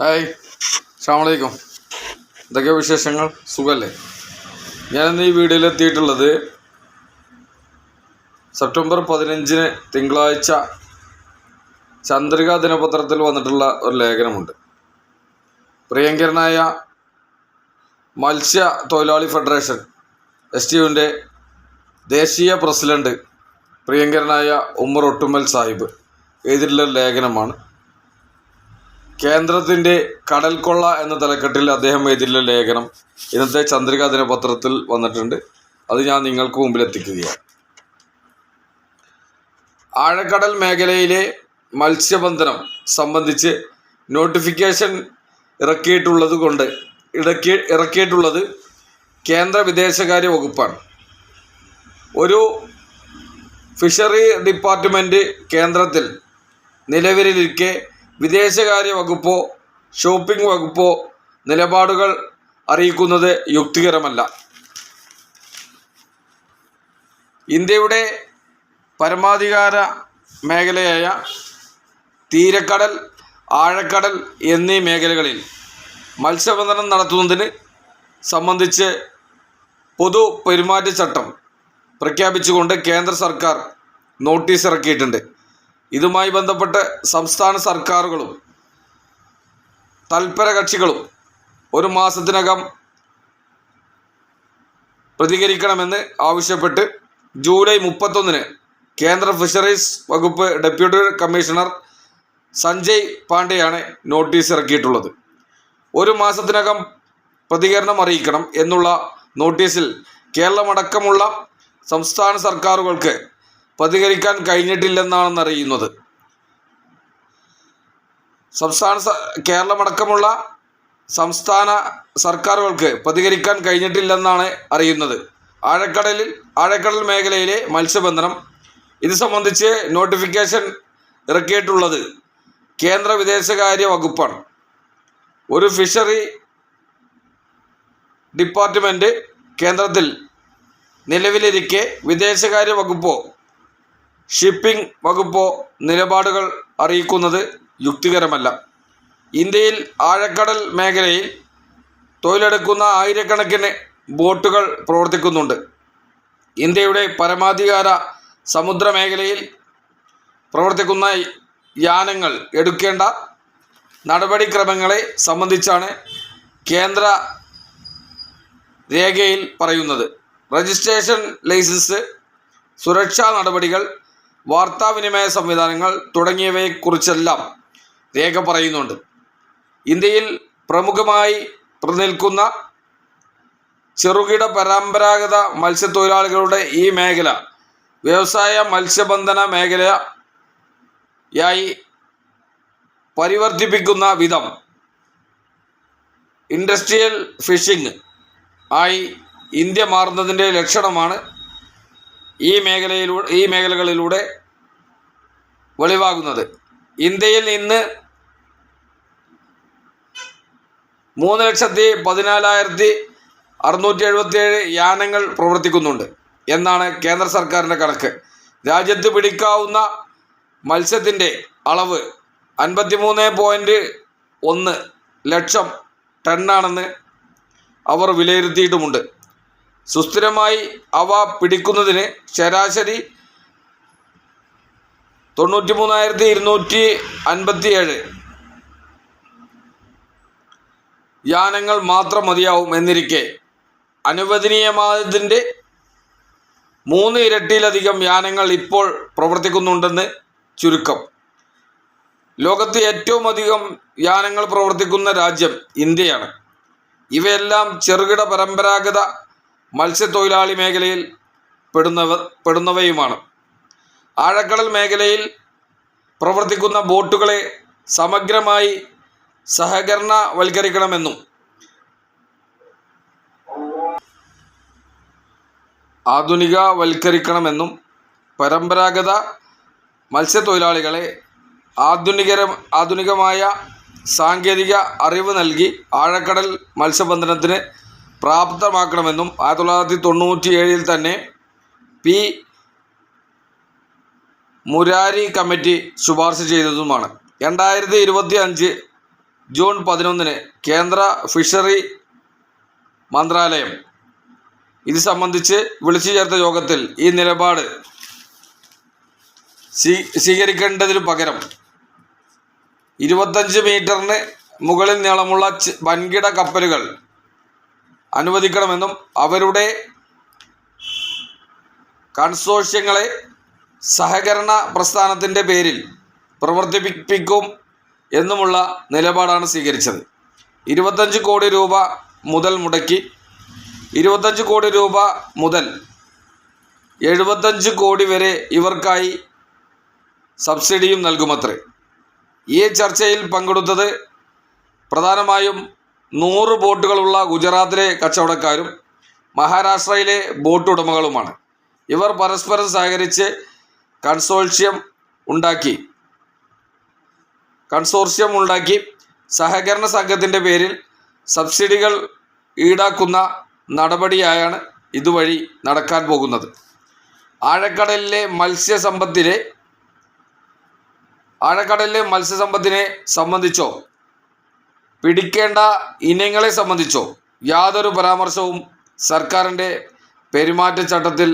Hi അസ്സാമലൈക്കും എന്തൊക്കെ വിശേഷങ്ങൾ? സുഖമല്ലേ ഞാനിന്ന് ഈ വീഡിയോയിൽ എത്തിയിട്ടുള്ളത് സെപ്റ്റംബർ പതിനഞ്ചിന് തിങ്കളാഴ്ച ചന്ദ്രിക ദിനപത്രത്തിൽ വന്നിട്ടുള്ള ഒരു ലേഖനമുണ്ട്. പ്രിയങ്കരനായ മത്സ്യ തൊഴിലാളി ഫെഡറേഷൻ എസ് ടി യുവിന്റെ ദേശീയ പ്രസിഡന്റ് പ്രിയങ്കരനായ ഉമ്മർ ഒട്ടുമൽ സാഹിബ് എഴുതിയിട്ടുള്ള ലേഖനമാണ്. കേന്ദ്രത്തിന്റെ കടൽ കൊള്ള എന്ന തലക്കെട്ടിൽ അദ്ദേഹം എഴുതിയിട്ടുള്ള ലേഖനം ഇന്നത്തെ ചന്ദ്രിക ദിനപത്രത്തിൽ വന്നിട്ടുണ്ട്. അത് ഞാൻ നിങ്ങൾക്ക് മുമ്പിൽ എത്തിക്കുകയാണ്. ആഴക്കടൽ മേഖലയിലെ മത്സ്യബന്ധനം സംബന്ധിച്ച് നോട്ടിഫിക്കേഷൻ ഇറക്കിയിട്ടുള്ളത് കൊണ്ട് ഇടക്കി ഇറക്കിയിട്ടുള്ളത് കേന്ദ്ര വിദേശകാര്യ വകുപ്പാണ്. ഒരു ഫിഷറി ഡിപ്പാർട്ട്മെന്റ് കേന്ദ്രത്തിൽ നിലവിലിരിക്കെ വിദേശകാര്യ വകുപ്പോ ഷോപ്പിംഗ് വകുപ്പോ നിലപാടുകൾ അറിയിക്കുന്നത് യുക്തികരമല്ല. ഇന്ത്യയുടെ പരമാധികാര മേഖലയായ തീരക്കടൽ ആഴക്കടൽ എന്നീ മേഖലകളിൽ മത്സ്യബന്ധനം നടത്തുന്നതിന് സംബന്ധിച്ച് പൊതു പെരുമാറ്റച്ചട്ടം പ്രഖ്യാപിച്ചുകൊണ്ട് കേന്ദ്ര സർക്കാർ നോട്ടീസ് ഇറക്കിയിട്ടുണ്ട്. ഇതുമായി ബന്ധപ്പെട്ട് സംസ്ഥാന സർക്കാരുകളും തൽപര കക്ഷികളും ഒരു മാസത്തിനകം പ്രതികരിക്കണമെന്ന് ആവശ്യപ്പെട്ട് ജൂലൈ മുപ്പത്തൊന്നിന് കേന്ദ്ര ഫിഷറീസ് വകുപ്പ് ഡെപ്യൂട്ടി കമ്മീഷണർ സഞ്ജയ് പാണ്ഡെയാണ് നോട്ടീസ് ഇറക്കിയിട്ടുള്ളത്. ഒരു മാസത്തിനകം പ്രതികരണം അറിയിക്കണം എന്നുള്ള നോട്ടീസിൽ കേരളമടക്കമുള്ള സംസ്ഥാന സർക്കാരുകൾക്ക് പ്രതികരിക്കാൻ കഴിഞ്ഞിട്ടില്ലെന്നാണെന്ന് അറിയുന്നത് സംസ്ഥാന കേരളമടക്കമുള്ള സംസ്ഥാന സർക്കാരുകൾക്ക് പ്രതികരിക്കാൻ കഴിഞ്ഞിട്ടില്ലെന്നാണ് അറിയുന്നത്. ആഴക്കടലിൽ ആഴക്കടൽ മേഖലയിലെ മത്സ്യബന്ധനം ഇത് സംബന്ധിച്ച് നോട്ടിഫിക്കേഷൻ ഇറക്കിയിട്ടുള്ളത് കേന്ദ്ര വിദേശകാര്യ വകുപ്പാണ്. ഒരു ഫിഷറി ഡിപ്പാർട്ട്മെന്റ് കേന്ദ്രത്തിൽ നിലവിലിരിക്കെ വിദേശകാര്യ വകുപ്പോ ഷിപ്പിംഗ് വകുപ്പോ നിലപാടുകൾ അറിയിക്കുന്നത് യുക്തികരമല്ല. ഇന്ത്യയിൽ ആഴക്കടൽ മേഖലയിൽ തൊഴിലെടുക്കുന്ന ആയിരക്കണക്കിന് ബോട്ടുകൾ പ്രവർത്തിക്കുന്നുണ്ട്. ഇന്ത്യയുടെ പരമാധികാര സമുദ്ര മേഖലയിൽ പ്രവർത്തിക്കുന്ന യാനങ്ങൾ എടുക്കേണ്ട നടപടിക്രമങ്ങളെ സംബന്ധിച്ചാണ് കേന്ദ്ര രേഖയിൽ പറയുന്നത്. രജിസ്ട്രേഷൻ ലൈസൻസ് സുരക്ഷാ നടപടികൾ വാർത്താവിനിമയ സംവിധാനങ്ങൾ തുടങ്ങിയവയെക്കുറിച്ചെല്ലാം രേഖ പറയുന്നുണ്ട്. ഇന്ത്യയിൽ പ്രമുഖമായി നിൽക്കുന്ന ചെറുകിട പരമ്പരാഗത മത്സ്യത്തൊഴിലാളികളുടെ ഈ മേഖല വ്യവസായ മത്സ്യബന്ധന മേഖലയായി പരിവർത്തിപ്പിക്കുന്ന വിധം ഇൻഡസ്ട്രിയൽ ഫിഷിംഗ് ആയി ഇന്ത്യ മാറുന്നതിന്റെ ലക്ഷണമാണ് ഈ മേഖലയിലൂടെ ഈ മേഖലകളിലൂടെ വെളിവാകുന്നത്. ഇന്ത്യയിൽ ഇന്ന് മൂന്ന് ലക്ഷത്തി പതിനാലായിരത്തി അറുന്നൂറ്റി എഴുപത്തിയേഴ് യാനങ്ങൾ പ്രവർത്തിക്കുന്നുണ്ട് എന്നാണ് കേന്ദ്ര സർക്കാരിന്റെ കണക്ക്. രാജ്യത്ത് പിടിക്കാവുന്ന മത്സ്യത്തിന്റെ അളവ് അൻപത്തിമൂന്ന് പോയിന്റ് ഒന്ന് ലക്ഷം ടണ്ണാണെന്ന് അവർ വിലയിരുത്തിയിട്ടുമുണ്ട്. സുസ്ഥിരമായി അവ പിടിക്കുന്നതിന് ശരാശരി തൊണ്ണൂറ്റി മൂന്നായിരത്തി ഇരുന്നൂറ്റി അൻപത്തിയേഴ് യാനങ്ങൾ മാത്രം മതിയാവും എന്നിരിക്കെ അനുവദനീയമായതിന്റെ മൂന്ന് ഇരട്ടിയിലധികം യാനങ്ങൾ ഇപ്പോൾ പ്രവർത്തിക്കുന്നുണ്ടെന്ന് ചുരുക്കം. ലോകത്ത് ഏറ്റവും അധികം യാനങ്ങൾ പ്രവർത്തിക്കുന്ന രാജ്യം ഇന്ത്യയാണ്. ഇവയെല്ലാം ചെറുകിട പരമ്പരാഗത മത്സ്യത്തൊഴിലാളി മേഖലയിൽ പെടുന്നവർ പെടുന്നവയുമാണ്. ആഴക്കടൽ മേഖലയിൽ പ്രവർത്തിക്കുന്ന ബോട്ടുകളെ സമഗ്രമായി സഹകരണവൽക്കരിക്കണമെന്നും ആധുനികവൽക്കരിക്കണമെന്നും പരമ്പരാഗത മത്സ്യത്തൊഴിലാളികളെ ആധുനികര ആധുനികമായ സാങ്കേതിക അറിവ് നൽകി ആഴക്കടൽ മത്സ്യബന്ധനത്തിന് പ്രാപ്തമാക്കണമെന്നും ആയിരത്തി തൊള്ളായിരത്തി തൊണ്ണൂറ്റി ഏഴിൽ തന്നെ പി മുരാരി കമ്മിറ്റി ശുപാർശ ചെയ്തതുമാണ്. രണ്ടായിരത്തി ഇരുപത്തി അഞ്ച് ജൂൺ പതിനൊന്നിന് കേന്ദ്ര ഫിഷറി മന്ത്രാലയം ഇത് സംബന്ധിച്ച് വിളിച്ചു ചേർത്ത യോഗത്തിൽ ഈ നിലപാട് സ്വീ- സ്വീകരിക്കേണ്ടതിനു പകരം ഇരുപത്തഞ്ച് മീറ്ററിന് മുകളിൽ നീളമുള്ള വൻകിട കപ്പലുകൾ അനുവദിക്കണമെന്നും അവരുടെ കൺസോഷ്യങ്ങളെ സഹകരണ പ്രസ്ഥാനത്തിന്റെ പേരിൽ പ്രവർത്തിപ്പിക്കും എന്നുമുള്ള നിലപാടാണ് സ്വീകരിച്ചത്. ഇരുപത്തഞ്ച് കോടി രൂപ മുതൽ മുടക്കി ഇരുപത്തഞ്ച് കോടി രൂപ മുതൽ എഴുപത്തഞ്ച് കോടി വരെ ഇവർക്കായി സബ്സിഡിയും നൽകുമത്രേ. ഈ ചർച്ചയിൽ പങ്കെടുത്തത് പ്രധാനമായും നൂറ് ബോട്ടുകളുള്ള ഗുജറാത്തിലെ കച്ചവടക്കാരും മഹാരാഷ്ട്രയിലെ ബോട്ട് ഉടമകളുമാണ്. ഇവർ പരസ്പരം സഹകരിച്ച് കൺസോർഷ്യം ഉണ്ടാക്കി. കൺസോർഷ്യം ഉണ്ടാക്കി. സഹകരണ സംഘത്തിന്റെ പേരിൽ സബ്സിഡികൾ ഈടാക്കുന്ന നടപടിയായാണ് ഇതുവഴി നടക്കാൻ പോകുന്നത്. ആഴക്കടലിലെ മത്സ്യസമ്പത്തിനെ ആഴക്കടലിലെ മത്സ്യസമ്പത്തിനെ സംബന്ധിച്ചോ പിടിക്കേണ്ട ഇനങ്ങളെ സംബന്ധിച്ചോ യാതൊരു പരാമർശവും സർക്കാരിന്റെ പെരുമാറ്റച്ചട്ടത്തിൽ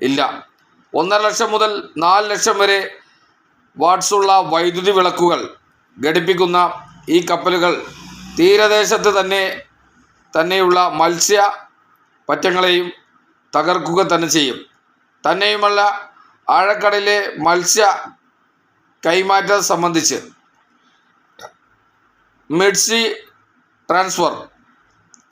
ഇല്ല. ഒന്നര ലക്ഷം മുതൽ നാല് ലക്ഷം വരെ വാട്സുള്ള വൈദ്യുതി വിളക്കുകൾ ഘടിപ്പിക്കുന്ന ഈ കപ്പലുകൾ തീരദേശത്ത് തന്നെ തന്നെയുള്ള മത്സ്യ പറ്റങ്ങളെയും തകർക്കുക തന്നെ ചെയ്യും. തന്നെയുമല്ല ആഴക്കടലിലെ മത്സ്യ കൈമാറ്റം സംബന്ധിച്ച് മിഡ്സി ട്രാൻസ്ഫർ.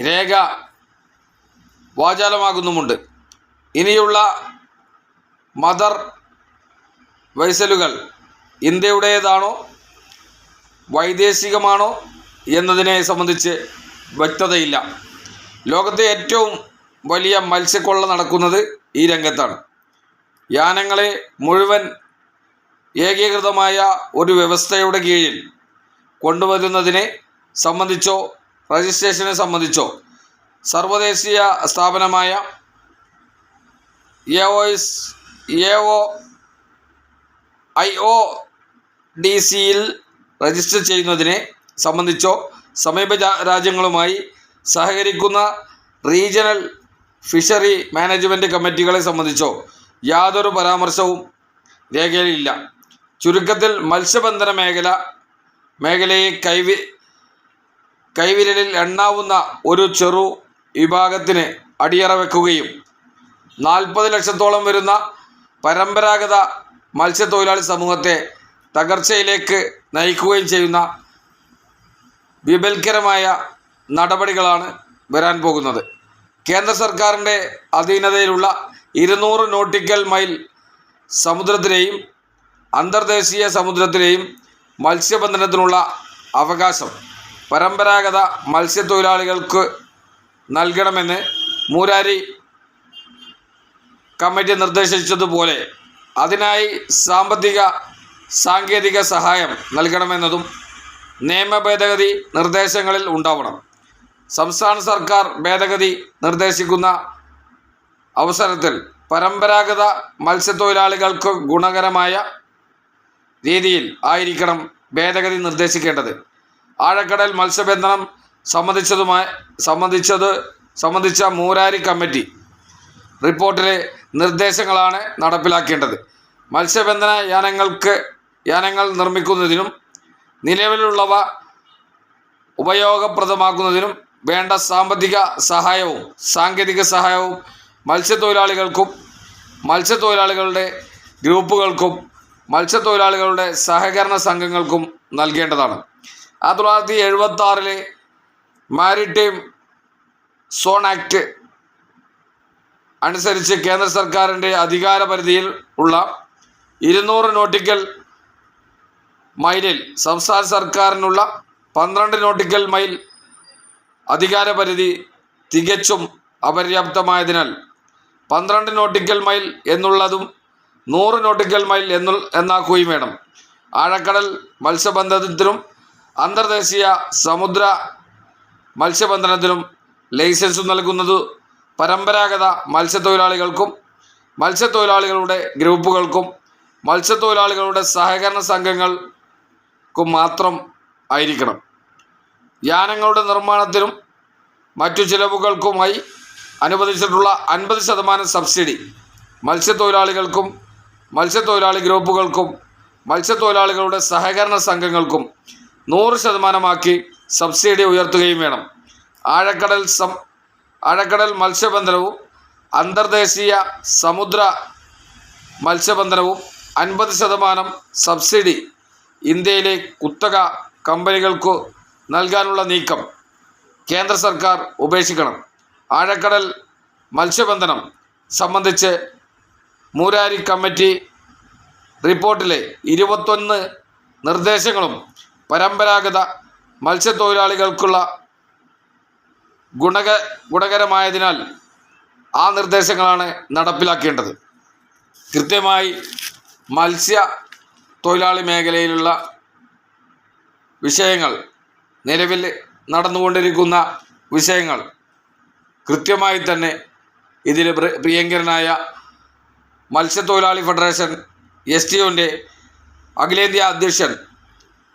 രേഖ വാചാലമാകുന്നുമുണ്ട്. ഇനിയുള്ള മദർ വൈസലുകൾ ഇന്ത്യയുടേതാണോ? വൈദേശികമാണോ? എന്നതിനെ സംബന്ധിച്ച് വ്യക്തതയില്ല. ലോകത്തെ ഏറ്റവും വലിയ മത്സ്യക്കൊള്ള നടക്കുന്നത് ഈ രംഗത്താണ്. യാനങ്ങളെ മുഴുവൻ ഏകീകൃതമായ ഒരു വ്യവസ്ഥയുടെ കീഴിൽ കൊണ്ടുവരുന്നതിനെ സംബന്ധിച്ചോ രജിസ്ട്രേഷനെ സംബന്ധിച്ചോ സർവദേശീയ സ്ഥാപനമായ A O S A O I O D സിയിൽ രജിസ്റ്റർ ചെയ്യുന്നതിനെ സംബന്ധിച്ചോ സമീപ രാജ്യങ്ങളുമായി സഹകരിക്കുന്ന റീജിയണൽ ഫിഷറി മാനേജ്മെന്റ് കമ്മിറ്റികളെ സംബന്ധിച്ചോ യാതൊരു പരാമർശവും രേഖയിലില്ല. ചുരുക്കത്തിൽ മത്സ്യബന്ധന മേഖല മേഖലയെ കൈവി കൈവിരലിൽ എണ്ണാവുന്ന ഒരു ചെറു വിഭാഗത്തിന് അടിയറ വെക്കുകയും നാൽപ്പത് ലക്ഷത്തോളം വരുന്ന പരമ്പരാഗത മത്സ്യത്തൊഴിലാളി സമൂഹത്തെ തകർച്ചയിലേക്ക് നയിക്കുകയും ചെയ്യുന്ന വിപൽക്കരമായ നടപടികളാണ് വരാൻ പോകുന്നത്. കേന്ദ്ര സർക്കാരിന്റെ അധീനതയിലുള്ള ഇരുന്നൂറ് നോട്ടിക്കൽ മൈൽ സമുദ്രത്തിലെയും അന്തർദേശീയ സമുദ്രത്തിലെയും മത്സ്യബന്ധനത്തിനുള്ള അവകാശം. പരമ്പരാഗത മത്സ്യത്തൊഴിലാളികൾക്ക് നൽകണമെന്ന് മൂരാരി കമ്മിറ്റി നിർദ്ദേശിച്ചതുപോലെ അതിനായി സാമ്പത്തിക സാങ്കേതിക സഹായം നൽകണമെന്നതും നിയമ ഭേദഗതി നിർദ്ദേശങ്ങളിൽ ഉണ്ടാവണം. സംസ്ഥാന സർക്കാർ ഭേദഗതി നിർദ്ദേശിക്കുന്ന അവസരത്തിൽ പരമ്പരാഗത മത്സ്യത്തൊഴിലാളികൾക്ക് ഗുണകരമായ രീതിയിൽ ആയിരിക്കണം ഭേദഗതി നിർദ്ദേശിക്കേണ്ടത്. ആഴക്കടൽ മത്സ്യബന്ധനം സംബന്ധിച്ചതുമായി സംബന്ധിച്ചത് സംബന്ധിച്ച മൂരാരി കമ്മിറ്റി റിപ്പോർട്ടിലെ നിർദ്ദേശങ്ങളാണ് നടപ്പിലാക്കേണ്ടത്. മത്സ്യബന്ധന യാനങ്ങൾക്ക് യാനങ്ങൾ നിർമ്മിക്കുന്നതിനും നിലവിലുള്ളവ ഉപയോഗപ്രദമാക്കുന്നതിനും വേണ്ട സാമ്പത്തിക സഹായവും സാങ്കേതിക സഹായവും മത്സ്യത്തൊഴിലാളികൾക്കും മത്സ്യത്തൊഴിലാളികളുടെ ഗ്രൂപ്പുകൾക്കും മത്സ്യത്തൊഴിലാളികളുടെ സഹകരണ സംഘങ്ങൾക്കും നൽകേണ്ടതാണ്. ആയിരത്തി തൊള്ളായിരത്തി എഴുപത്തി ആറിലെ മാരിടൈം സോൺ ആക്ട് അനുസരിച്ച് കേന്ദ്ര സർക്കാരിന്റെ അധികാര പരിധിയിൽ ഉള്ള ഇരുന്നൂറ് നോട്ടിക്കൽ മൈലിൽ സംസ്ഥാന സർക്കാരിനുള്ള പന്ത്രണ്ട് നോട്ടിക്കൽ മൈൽ അധികാര പരിധി തികച്ചും അപര്യാപ്തമായതിനാൽ പന്ത്രണ്ട് നോട്ടിക്കൽ മൈൽ എന്നുള്ളതും നൂറ് നോട്ടിക്കൽ മൈൽ എന്നു എന്നാക്കുകയും വേണം. ആഴക്കടൽ മത്സ്യബന്ധനത്തിനും അന്തർദേശീയ സമുദ്ര മത്സ്യബന്ധനത്തിനും ലൈസൻസ് നൽകുന്നത് പരമ്പരാഗത മത്സ്യത്തൊഴിലാളികൾക്കും മത്സ്യത്തൊഴിലാളികളുടെ ഗ്രൂപ്പുകൾക്കും മത്സ്യത്തൊഴിലാളികളുടെ സഹകരണ സംഘങ്ങൾക്കും മാത്രം ആയിരിക്കണം. യാനങ്ങളുടെ നിർമ്മാണത്തിനും മറ്റു ചിലവുകൾക്കുമായി അനുവദിച്ചിട്ടുള്ള അൻപത് ശതമാനം സബ്സിഡി മത്സ്യത്തൊഴിലാളികൾക്കും മത്സ്യത്തൊഴിലാളി ഗ്രൂപ്പുകൾക്കും മത്സ്യത്തൊഴിലാളികളുടെ സഹകരണ സംഘങ്ങൾക്കും നൂറ് ശതമാനമാക്കി സബ്സിഡി ഉയർത്തുകയും വേണം. ആഴക്കടൽ സം ആഴക്കടൽ മത്സ്യബന്ധനവും അന്തർദേശീയ സമുദ്ര മത്സ്യബന്ധനവും അൻപത് ശതമാനം സബ്സിഡി ഇന്ത്യയിലെ കുത്തക കമ്പനികൾക്ക് നൽകാനുള്ള നീക്കം കേന്ദ്ര സർക്കാർ ഉപേക്ഷിക്കണം. ആഴക്കടൽ മത്സ്യബന്ധനം സംബന്ധിച്ച് മൂരാരി കമ്മിറ്റി റിപ്പോർട്ടിലെ ഇരുപത്തൊന്ന് നിർദ്ദേശങ്ങളും പരമ്പരാഗത മത്സ്യത്തൊഴിലാളികൾക്കുള്ള ഗുണക ഗുണകരമായതിനാൽ ആ നിർദ്ദേശങ്ങളാണ് നടപ്പിലാക്കേണ്ടത്. കൃത്യമായി മത്സ്യ തൊഴിലാളി മേഖലയിലുള്ള വിഷയങ്ങൾ നിലവിൽ നടന്നുകൊണ്ടിരിക്കുന്ന വിഷയങ്ങൾ കൃത്യമായി തന്നെ ഇതിൽ പ്രിയങ്കരനായ മത്സ്യത്തൊഴിലാളി ഫെഡറേഷൻ എസ് ടി ഒന്റെ അഖിലേന്ത്യാ അധ്യക്ഷൻ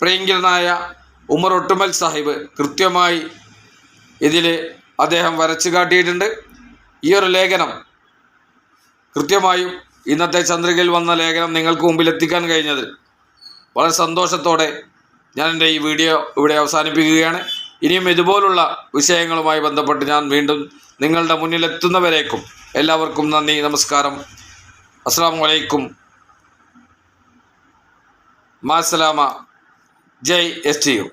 പ്രിയങ്കരനായ ഉമർ ഒട്ടുമൽ സാഹിബ് കൃത്യമായി ഇതിൽ അദ്ദേഹം വരച്ചു കാട്ടിയിട്ടുണ്ട്. ഈ ഒരു ലേഖനം കൃത്യമായും ഇന്നത്തെ ചന്ദ്രികയിൽ വന്ന ലേഖനം നിങ്ങൾക്ക് മുമ്പിൽ എത്തിക്കാൻ കഴിഞ്ഞത് വളരെ സന്തോഷത്തോടെ ഞാൻ എന്റെ ഈ വീഡിയോ ഇവിടെ അവസാനിപ്പിക്കുകയാണ്. ഇനിയും ഇതുപോലുള്ള വിഷയങ്ങളുമായി ബന്ധപ്പെട്ട് ഞാൻ വീണ്ടും നിങ്ങളുടെ മുന്നിലെത്തുന്നവരേക്കും എല്ലാവർക്കും നന്ദി നമസ്കാരം. അസ്സാം വലൈക്കും മാസലാമ ജയ് എസ് ടി യു.